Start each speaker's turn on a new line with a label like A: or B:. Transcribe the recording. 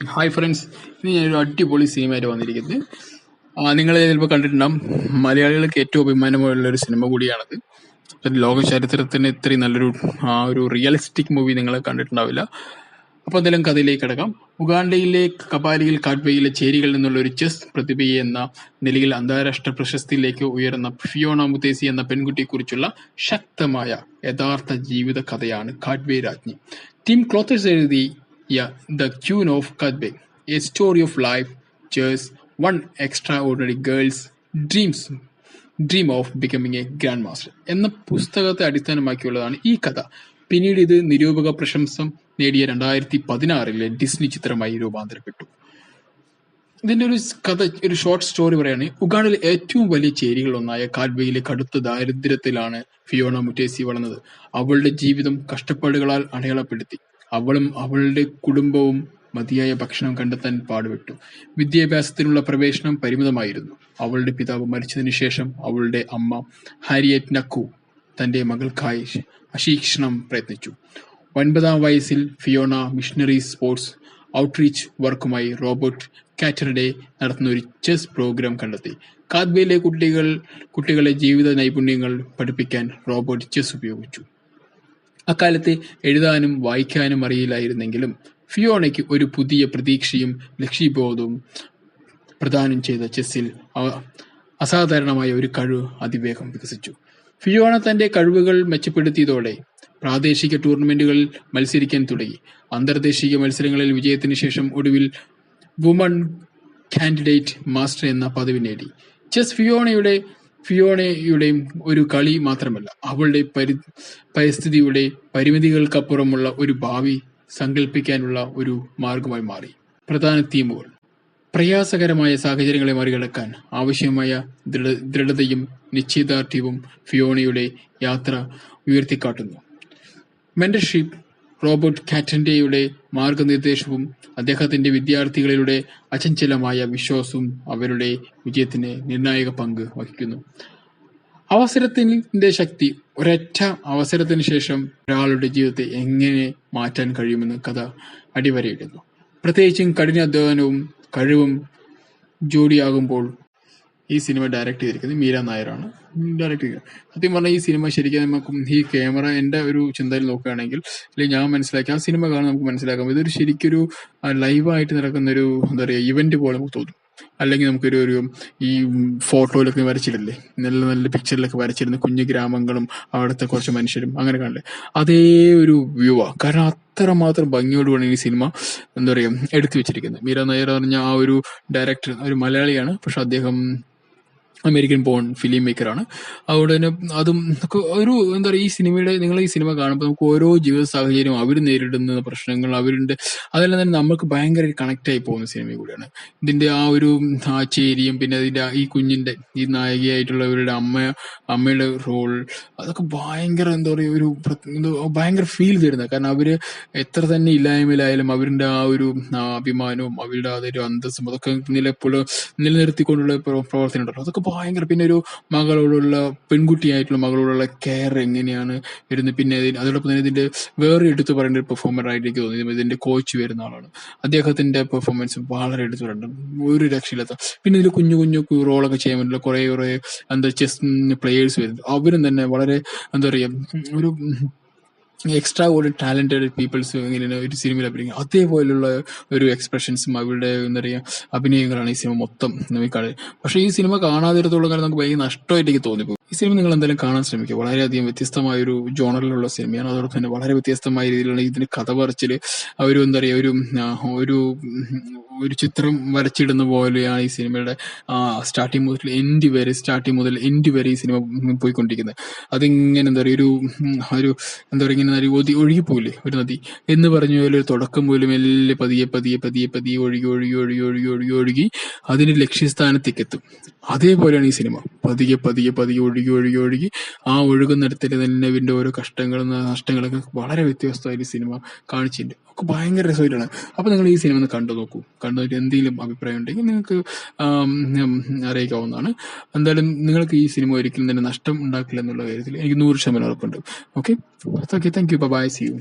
A: Hi friends ഇന്ന് ഞാനൊരു അടിപൊളി സിനിമയായിട്ട് വന്നിരിക്കുന്നത്. നിങ്ങൾ ചിലപ്പോൾ കണ്ടിട്ടുണ്ടാവും മലയാളികൾക്ക് ഏറ്റവും അഭിമാനമുള്ള ഒരു സിനിമ കൂടിയാണത്. ലോക ചരിത്രത്തിന് ഇത്രയും നല്ലൊരു ആ ഒരു റിയലിസ്റ്റിക് മൂവി നിങ്ങൾ കണ്ടിട്ടുണ്ടാവില്ല. അപ്പോൾ എന്തെങ്കിലും കഥയിലേക്ക് കിടക്കാം. ഉഗാണ്ടയിലെ കപാലിയിൽ കാട്വയിലെ ചേരികളിൽ നിന്നുള്ള ഒരു ചെസ് പ്രതിഭയെ എന്ന നിലയിൽ അന്താരാഷ്ട്ര പ്രശസ്തിയിലേക്ക് ഉയർന്ന ഫിയോണ മുത്തേസി എന്ന പെൺകുട്ടിയെക്കുറിച്ചുള്ള ശക്തമായ യഥാർത്ഥ ജീവിത കഥയാണ് കാട്വേ രാജ്ഞി ടീം ക്ലോത്തേഴ്സ് എഴുതിയ the The Queen of a a story of life, just one extraordinary girl's dreams of becoming a grandmaster എന്ന പുസ്തകത്തെ അടിസ്ഥാനമാക്കിയുള്ളതാണ് ഈ കഥ. പിന്നീട് ഇത് നിരൂപക പ്രശംസം നേടിയ രണ്ടായിരത്തി പതിനാറിലെ ഡിസ്നി ചിത്രമായി രൂപാന്തരപ്പെട്ടു. ഇതിന്റെ ഒരു കഥ ഒരു ഷോർട്ട് സ്റ്റോറി പറയുകയാണെങ്കിൽ ഉഗാണ്ടിലെ ഏറ്റവും വലിയ ചേരികളൊന്നായ കാൽവയിലെ കടുത്ത ദാരിദ്ര്യത്തിലാണ് ഫിയോണ മുറ്റേസി വളർന്നത്. അവളുടെ ജീവിതം കഷ്ടപ്പാടുകളാൽ അടയാളപ്പെടുത്തി. അവളും അവളുടെ കുടുംബവും മതിയായ ഭക്ഷണം കണ്ടെത്താൻ പാടുപെട്ടു. വിദ്യാഭ്യാസത്തിനുള്ള പ്രവേശനം പരിമിതമായിരുന്നു. അവളുടെ പിതാവ് മരിച്ചതിനു ശേഷം അവളുടെ അമ്മ ഹാരിയറ്റ് നക്കു തന്റെ മകൾക്കായി അശീക്ഷണം പ്രയത്നിച്ചു. ഒൻപതാം വയസ്സിൽ ഫിയോണ മിഷണറി സ്പോർട്സ് ഔട്ട്റീച്ച് വർക്കുമായി റോബർട്ട് കാറ്റർഡേ നടത്തുന്ന ഒരു ചെസ് പ്രോഗ്രാം കണ്ടെത്തി. കുട്ടികൾ കുട്ടികളെ ജീവിത നൈപുണ്യങ്ങൾ പഠിപ്പിക്കാൻ റോബോട്ട് ചെസ് ഉപയോഗിച്ചു. അക്കാലത്ത് എഴുതാനും വായിക്കാനും അറിയില്ലായിരുന്നെങ്കിലും ഫിയോണയ്ക്ക് ഒരു പുതിയ പ്രതീക്ഷയും ലക്ഷ്യബോധവും പ്രദാനം ചെയ്ത ചെസ്സിൽ അസാധാരണമായ ഒരു കഴിവ് അതിവേഗം വികസിച്ചു. ഫിയോണ തന്റെ കഴിവുകൾ മെച്ചപ്പെടുത്തിയതോടെ പ്രാദേശിക ടൂർണമെന്റുകളിൽ മത്സരിക്കാൻ തുടങ്ങി. അന്തർദേശീയ മത്സരങ്ങളിൽ വിജയത്തിന് ശേഷം ഒടുവിൽ വുമൺ കാൻഡിഡേറ്റ് മാസ്റ്റർ എന്ന പദവി നേടി. ചെസ് ഫിയോണയുടെ ഫിയോണയുടെയും ഒരു കളി മാത്രമല്ല അവളുടെ പരി പരിസ്ഥിതിയുടെ പരിമിതികൾക്കപ്പുറമുള്ള ഒരു ഭാവി സങ്കല്പിക്കാനുള്ള ഒരു മാർഗമായി മാറി. പ്രധാന തീമുകൾ. പ്രയാസകരമായ സാഹചര്യങ്ങളെ മറികടക്കാൻ ആവശ്യമായ ദൃഢ ദൃഢതയും നിശ്ചയദാർഢ്യവും ഫിയോണയുടെ യാത്ര ഉയർത്തിക്കാട്ടുന്നു. മെന്റർഷിപ്പ് റോബർട്ട് കാറ്റന്റെയുടെ മാർഗനിർദ്ദേശവും അദ്ദേഹത്തിന്റെ വിദ്യാർത്ഥികളിലൂടെ അചഞ്ചലമായ വിശ്വാസവും അവരുടെ വിജയത്തിന് നിർണായക പങ്ക് വഹിക്കുന്നു. അവസരത്തിന്റെ ശക്തി ഒരൊറ്റ അവസരത്തിന് ശേഷം ഒരാളുടെ ജീവിതത്തെ എങ്ങനെ മാറ്റാൻ കഴിയുമെന്ന് കഥ അടിവരയിടുന്നു. പ്രത്യേകിച്ചും കഠിനാധ്വാനവും കഴിവും ജോഡിയാകുമ്പോൾ ഈ സിനിമ ഡയറക്ട് ചെയ്തിരിക്കുന്നത് മീര നായരാണ്. ഡയറക്ട് ചെയ്തത് സത്യം പറഞ്ഞാൽ ഈ സിനിമ ശരിക്കും നമുക്ക് ഈ ക്യാമറ എന്റെ ഒരു ചിന്തയിൽ നോക്കുകയാണെങ്കിൽ അല്ലെങ്കിൽ ഞാൻ മനസ്സിലാക്കി ആ സിനിമ കാണാൻ നമുക്ക് മനസ്സിലാക്കാം. ഇതൊരു ശരിക്കൊരു ലൈവായിട്ട് നടക്കുന്ന ഒരു എന്താ പറയുക ഇവന്റ് പോലെ നമുക്ക് തോന്നും. അല്ലെങ്കിൽ നമുക്കൊരു ഒരു ഈ ഫോട്ടോയിലൊക്കെ വരച്ചിടില്ലേ നല്ല നല്ല പിക്ചറിലൊക്കെ വരച്ചിരുന്ന കുഞ്ഞു ഗ്രാമങ്ങളും അവിടുത്തെ കുറച്ച് മനുഷ്യരും അങ്ങനെ കാണില്ലേ? അതേ ഒരു വ്യൂ ആ. കാരണം അത്രമാത്രം ഭംഗിയോടുകൂടി ഈ സിനിമ എന്താ പറയുക എടുത്തു വെച്ചിരിക്കുന്നത്. മീര നായർ പറഞ്ഞ ആ ഒരു ഡയറക്ടർ ഒരു മലയാളിയാണ്. പക്ഷെ അദ്ദേഹം അമേരിക്കൻ ബോൺ ഫിലിം മേക്കറാണ് അതുകൊണ്ട് തന്നെ അതും ഒരു എന്താ പറയുക ഈ സിനിമയുടെ നിങ്ങൾ ഈ സിനിമ കാണുമ്പോൾ നമുക്ക് ഓരോ ജീവിത സാഹചര്യവും അവർ നേരിടുന്ന പ്രശ്നങ്ങൾ അവരുടെ അതെല്ലാം തന്നെ നമുക്ക് ഭയങ്കര കണക്ട് ആയി പോകുന്ന സിനിമ കൂടിയാണ്. ഇതിന്റെ ആ ഒരു ആ ചേരിയും പിന്നെ അതിന്റെ ഈ കുഞ്ഞിന്റെ ഈ നായികയായിട്ടുള്ളവരുടെ അമ്മ അമ്മയുടെ റോൾ അതൊക്കെ ഭയങ്കര എന്താ പറയുക ഒരു ഭയങ്കര ഫീൽ തരുന്ന കാരണം അവർ എത്ര തന്നെ ഇല്ലായ്മയിലായാലും അവരുടെ ആ ഒരു അഭിമാനവും അവരുടെ ആ ഒരു അന്തസ്സും അതൊക്കെ നിലപ്പോൾ നിലനിർത്തിക്കൊണ്ടുള്ള പ്ര- പ്രവർത്തനം ഉണ്ടല്ലോ അതൊക്കെ ഭയങ്കര പിന്നെ ഒരു മകളോടുള്ള പെൺകുട്ടിയായിട്ടുള്ള മകളോടുള്ള കെയർ എങ്ങനെയാണ് വരുന്നത്? പിന്നെ അതോടൊപ്പം തന്നെ ഇതിന്റെ വേറെ എടുത്തു പറയേണ്ട ഒരു പെർഫോമർ ആയിട്ട് എനിക്ക് തോന്നി ഇതിന്റെ കോച്ച് വരുന്ന ആളാണ്. അദ്ദേഹത്തിന്റെ പെർഫോമൻസ് വളരെ എടുത്തു പറയേണ്ടത് ഒരു രക്ഷയില്ലാത്ത പിന്നെ ഇതിൽ കുഞ്ഞു കുഞ്ഞു റോളൊക്കെ ചെയ്യാൻ പറ്റില്ല കുറെ കുറെ എന്താ ചെസ് പ്ലേയേഴ്സ് വരുന്നുണ്ട്. അവരും തന്നെ വളരെ എന്താ പറയാ ഒരു എക്സ്ട്രാ ഒരു ടാലന്റഡ് പീപ്പിൾസ് ഇങ്ങനെ ഒരു സിനിമയിൽ അഭിനയിക്കും. അതേപോലുള്ള ഒരു എക്സ്പ്രഷൻസും അവരുടെ എന്താ പറയുക അഭിനയങ്ങളാണ് ഈ സിനിമ മൊത്തം നമുക്ക് പക്ഷേ ഈ സിനിമ കാണാതിരത്തോളം കാലം നമുക്ക് ഭയങ്കര നഷ്ടമായിട്ട് എനിക്ക് തോന്നിപ്പോകും. ഈ സിനിമ നിങ്ങൾ എന്തായാലും കാണാൻ ശ്രമിക്കുക. വളരെയധികം വ്യത്യസ്തമായ ഒരു ജോണറിലുള്ള സിനിമയാണ് അതോടൊപ്പം തന്നെ വളരെ വ്യത്യസ്തമായ രീതിയിലുള്ള ഇതിന് കഥ പറച്ചിൽ ഒരു എന്താ പറയുക ഒരു ഒരു ഒരു ചിത്രം വരച്ചിടുന്ന പോലെയാണ് ഈ സിനിമയുടെ സ്റ്റാർട്ടിങ് മുതൽ എൻഡ് വരെ സ്റ്റാർട്ടിങ് മുതൽ എൻഡ് വരെ ഈ സിനിമ പോയിക്കൊണ്ടിരിക്കുന്നത്. അതിങ്ങനെ എന്താ പറയുക ഒരു ഒരു എന്താ പറയുക ഇങ്ങനെ ഒരു ഒതി ഒഴുകിപ്പോയില്ലേ ഒരു നദി. എന്ന് പറഞ്ഞ പോലെ ഒരു തുടക്കം പോലും എല്ലാം പതിയെ പതിയെ പതിയെ പതിയെ ഒഴുകി ഒഴുകി ഒഴുകി ഒഴുകി ഒഴുകി ഒഴുകി അതിന്റെ ലക്ഷ്യസ്ഥാനത്തേക്ക് എത്തും അതേപോലെയാണ് ഈ സിനിമ. പതിയെ പതിയെ പതിയെ ഒഴുകി ഒഴുകി ഒഴുകി ആ ഒഴുകുന്നിടത്തിൽ തന്നെ ഇവന്റെ ഓരോ കഷ്ടങ്ങളും നഷ്ടങ്ങളൊക്കെ വളരെ ഈ സിനിമ കാണിച്ചിട്ടുണ്ട്. ഒക്കെ ഭയങ്കര രസമായിട്ടാണ്. അപ്പൊ നിങ്ങൾ ഈ സിനിമ ഒന്ന് കണ്ടു നോക്കൂ. കണ്ടു നോക്കി എന്തെങ്കിലും അഭിപ്രായം ഉണ്ടെങ്കിൽ നിങ്ങൾക്ക് അറിയിക്കാവുന്നതാണ്. എന്തായാലും നിങ്ങൾക്ക് ഈ സിനിമ ഒരിക്കലും തന്നെ നഷ്ടം ഉണ്ടാക്കില്ല എന്നുള്ള കാര്യത്തിൽ എനിക്ക് നൂറ് ശതമാനം ഉറപ്പുണ്ട്. Okay okay thank you bye see you